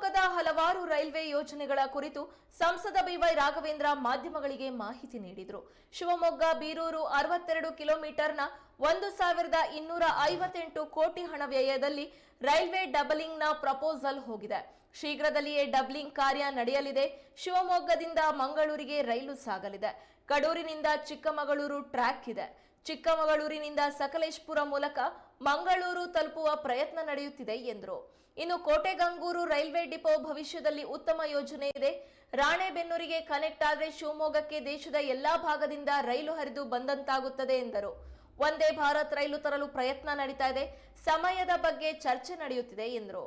ಶಿವಮೊಗ್ಗದ ಹಲವಾರು ರೈಲ್ವೆ ಯೋಜನೆಗಳ ಕುರಿತು ಸಂಸದ ಬಿವೈ ರಾಘವೇಂದ್ರ ಮಾಧ್ಯಮಗಳಿಗೆ ಮಾಹಿತಿ ನೀಡಿದರು. ಶಿವಮೊಗ್ಗ, ಬೀರೂರು ಅರವತ್ತೆರಡು ಕಿಲೋಮೀಟರ್ನ ಒಂದು ಸಾವಿರದ ಇನ್ನೂರ ಐವತ್ತೆಂಟು ಕೋಟಿ ಹಣ ವ್ಯಯದಲ್ಲಿ ರೈಲ್ವೆ ಡಬಲಿಂಗ್ನ ಪ್ರಪೋಸಲ್ ಹೋಗಿದೆ. ಶೀಘ್ರದಲ್ಲಿಯೇ ಡಬ್ಲಿಂಗ್ ಕಾರ್ಯ ನಡೆಯಲಿದೆ. ಶಿವಮೊಗ್ಗದಿಂದ ಮಂಗಳೂರಿಗೆ ರೈಲು ಸಾಗಲಿದೆ. ಕಡೂರಿನಿಂದ ಚಿಕ್ಕಮಗಳೂರು ಟ್ರ್ಯಾಕ್ ಇದೆ. ಚಿಕ್ಕಮಗಳೂರಿನಿಂದ ಸಕಲೇಶ್ಪುರ ಮೂಲಕ ಮಂಗಳೂರು ತಲುಪುವ ಪ್ರಯತ್ನ ನಡೆಯುತ್ತಿದೆ ಎಂದರು. ಇನ್ನು ಕೋಟೆಗಂಗೂರು ರೈಲ್ವೆ ಡಿಪೋ ಭವಿಷ್ಯದಲ್ಲಿ ಉತ್ತಮ ಯೋಜನೆ ಇದೆ. ರಾಣೆಬೆನ್ನೂರಿಗೆ ಕನೆಕ್ಟ್ ಆದರೆ ಶಿವಮೊಗ್ಗಕ್ಕೆ ದೇಶದ ಎಲ್ಲಾ ಭಾಗದಿಂದ ರೈಲು ಹರಿದು ಬಂದಂತಾಗುತ್ತದೆ ಎಂದರು. ಒಂದೇ ಭಾರತ್ ರೈಲು ತರಲು ಪ್ರಯತ್ನ ನಡೀತಾ ಇದೆ. ಸಮಯದ ಬಗ್ಗೆ ಚರ್ಚೆ ನಡೆಯುತ್ತಿದೆ ಎಂದರು.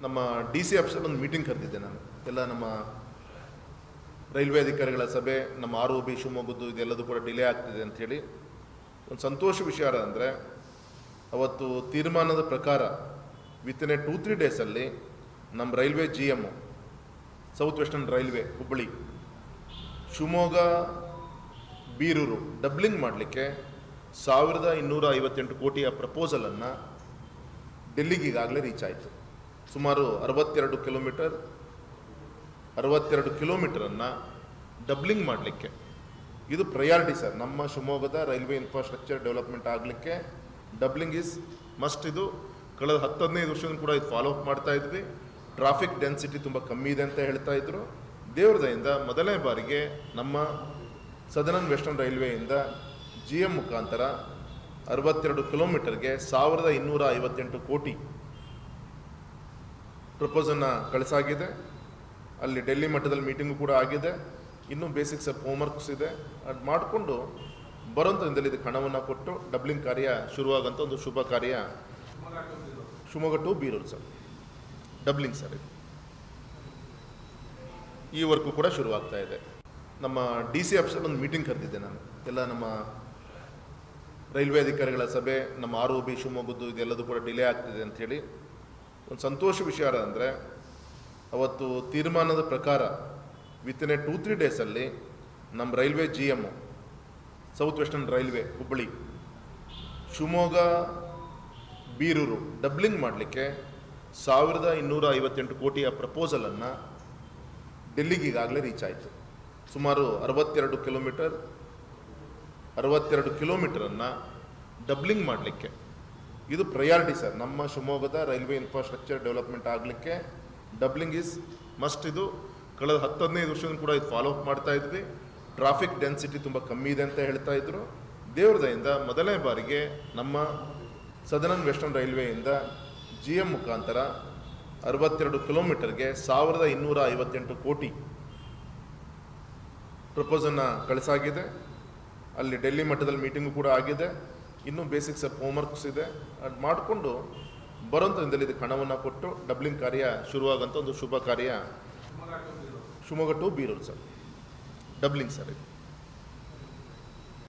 ನಮ್ಮ ಡಿ ಸಿ ಆಫೀಸಲ್ಲಿ ಒಂದು ಮೀಟಿಂಗ್ ಕರೆದಿದ್ದೆ ನಾನು. ಎಲ್ಲ ನಮ್ಮ ರೈಲ್ವೆ ಅಧಿಕಾರಿಗಳ ಸಭೆ, ನಮ್ಮ ಆರ್ ಒ ಬಿ, ಶಿವಮೊಗ್ಗದ್ದು ಇದೆಲ್ಲದೂ ಕೂಡ ಡಿಲೇ ಆಗ್ತಿದೆ ಅಂಥೇಳಿ ಒಂದು ಸಂತೋಷ ವಿಷಯ ಅಂದರೆ ಅವತ್ತು ತೀರ್ಮಾನದ ಪ್ರಕಾರ ವಿತಿನ್ ಎ ಟೂ ತ್ರೀ ಡೇಸಲ್ಲಿ ನಮ್ಮ railway G M south western railway Hubballi Shivamogga, Birur doubling ಮಾಡಲಿಕ್ಕೆ ಸಾವಿರದ ಇನ್ನೂರ ಐವತ್ತೆಂಟು ಕೋಟಿಯ ಪ್ರಪೋಸಲನ್ನು ಡೆಲ್ಲಿಗೆ ಈಗಾಗಲೇ ರೀಚ್ ಆಯಿತು. ಸುಮಾರು ಅರವತ್ತೆರಡು ಕಿಲೋಮೀಟರ್ ಅರವತ್ತೆರಡು ಕಿಲೋಮೀಟರನ್ನು ಡಬ್ಲಿಂಗ್ ಮಾಡಲಿಕ್ಕೆ. ಇದು ಪ್ರಯಾರಿಟಿ ಸರ್. ನಮ್ಮ ಶಿವಮೊಗ್ಗದ ರೈಲ್ವೆ ಇನ್ಫ್ರಾಸ್ಟ್ರಕ್ಚರ್ ಡೆವಲಪ್ಮೆಂಟ್ ಆಗಲಿಕ್ಕೆ ಡಬ್ಲಿಂಗ್ ಇಸ್ ಮಸ್ಟ್ ಇದು. ಕಳೆದ ಹತ್ತು ಹದಿನೈದು ವರ್ಷದಿಂದ ಕೂಡ ಇದು ಫಾಲೋ ಅಪ್ ಮಾಡ್ತಾ ಇದ್ವಿ. ಟ್ರಾಫಿಕ್ ಡೆನ್ಸಿಟಿ ತುಂಬ ಕಮ್ಮಿ ಇದೆ ಅಂತ ಹೇಳ್ತಾ ಇದ್ರು. ದೇವ್ರದಯಿಂದ ಮೊದಲನೇ ಬಾರಿಗೆ ನಮ್ಮ ಸದರ್ನ್ ವೆಸ್ಟರ್ನ್ ರೈಲ್ವೆಯಿಂದ ಜಿ ಎಂ ಮುಖಾಂತರ ಅರವತ್ತೆರಡು ಕಿಲೋಮೀಟರ್ಗೆ ಸಾವಿರದ ಇನ್ನೂರ ಐವತ್ತೆಂಟು ಕೋಟಿ ಪ್ರಪೋಸನ್ನ ಕಳಿಸಾಗಿದೆ. ಅಲ್ಲಿ ಡೆಲ್ಲಿ ಮಟ್ಟದಲ್ಲಿ ಮೀಟಿಂಗು ಕೂಡ ಆಗಿದೆ. ಇನ್ನೂ ಬೇಸಿಕ್ಸ್ ಆಫ್ ಹೋಮ್ವರ್ಕ್ಸ್ ಇದೆ. ಅದು ಮಾಡಿಕೊಂಡು ಬರೋಂಥ ದಿನದಲ್ಲಿ ಇದಕ್ಕೆ ಹಣವನ್ನು ಕೊಟ್ಟು ಡಬ್ಲಿಂಗ್ ಕಾರ್ಯ ಶುರುವಾಗಂಥ ಒಂದು ಶುಭ ಕಾರ್ಯ. Shivamogga to Birur sir. Doubling sir ಇದು. ಈ ವರ್ಕು ಕೂಡ ಶುರುವಾಗ್ತಾ ಇದೆ. ನಮ್ಮ ಡಿ ಸಿ ಆಫೀಸಲ್ಲಿ ಒಂದು ಮೀಟಿಂಗ್ ಕರೆದಿದ್ದೆ ನಾನು. ಎಲ್ಲ ನಮ್ಮ ರೈಲ್ವೆ ಅಧಿಕಾರಿಗಳ ಸಭೆ, ನಮ್ಮ ಆರ್ ಒ ಬಿ, ಶಿವಮೊಗ್ಗದ್ದು ಇದೆಲ್ಲದೂ ಕೂಡ ಡಿಲೇ ಆಗ್ತಿದೆ ಅಂಥೇಳಿ ಒಂದು ಸಂತೋಷ ವಿಚಾರ ಅಂದರೆ ಅವತ್ತು ತೀರ್ಮಾನದ ಪ್ರಕಾರ ವಿತಿನ್ ಎ ಟೂ ತ್ರೀ ಡೇಸಲ್ಲಿ ನಮ್ಮ railway G M south western railway Hubballi, Shivamogga, Birur doubling ಮಾಡಲಿಕ್ಕೆ ಸಾವಿರದ ಇನ್ನೂರ ಐವತ್ತೆಂಟು ಕೋಟಿಯ ಪ್ರಪೋಸಲನ್ನು ಡೆಲ್ಲಿಗೆ ಈಗಾಗಲೇ ರೀಚ್ ಆಯಿತು. ಸುಮಾರು ಅರವತ್ತೆರಡು ಕಿಲೋಮೀಟರ್ ಅರವತ್ತೆರಡು ಕಿಲೋಮೀಟರನ್ನು ಡಬ್ಲಿಂಗ್ ಮಾಡಲಿಕ್ಕೆ. ಇದು ಪ್ರಯಾರಿಟಿ ಸರ್ ನಮ್ಮ ಶಿವಮೊಗ್ಗದ ರೈಲ್ವೆ ಇನ್ಫ್ರಾಸ್ಟ್ರಕ್ಚರ್ ಡೆವಲಪ್ಮೆಂಟ್ ಆಗಲಿಕ್ಕೆ ಡಬ್ಲಿಂಗ್ ಈಸ್ ಮಸ್ಟ್ ಇದು. ಕಳೆದ ಹತ್ತು ವರ್ಷದಿಂದ ಕೂಡ ಇದು ಫಾಲೋ ಅಪ್ ಮಾಡ್ತಾ ಇದ್ವಿ. ಟ್ರಾಫಿಕ್ ಡೆನ್ಸಿಟಿ ತುಂಬ ಕಮ್ಮಿ ಇದೆ ಅಂತ ಹೇಳ್ತಾ ಇದ್ರು. ದೇವ್ರದಯಿಂದ ಮೊದಲನೇ ಬಾರಿಗೆ ನಮ್ಮ ಸದರ್ನ್ ವೆಸ್ಟರ್ನ್ ರೈಲ್ವೆಯಿಂದ ಜಿ ಎಂ ಮುಖಾಂತರ ಅರವತ್ತೆರಡು ಕಿಲೋಮೀಟರ್ಗೆ ಸಾವಿರದ ಇನ್ನೂರ ಐವತ್ತೆಂಟು ಕೋಟಿ ಪ್ರಪೋಸನ್ನ ಕಳಿಸಾಗಿದೆ. ಅಲ್ಲಿ ಡೆಲ್ಲಿ ಮಟ್ಟದಲ್ಲಿ ಮೀಟಿಂಗು ಕೂಡ ಆಗಿದೆ. ಇನ್ನೂ ಬೇಸಿಕ್ಸ್ ಆಫ್ ಹೋಮ್ವರ್ಕ್ಸ್ ಇದೆ. ಅದು ಮಾಡಿಕೊಂಡು ಬರೋಂಥ ದಿನದಲ್ಲಿ ಇದಕ್ಕೆ ಹಣವನ್ನು ಕೊಟ್ಟು ಡಬ್ಲಿಂಗ್ ಕಾರ್ಯ ಶುರುವಾಗಂಥ ಒಂದು ಶುಭ ಕಾರ್ಯ. Shivamogga to Birur. Sir. Doubling sir ಇದು.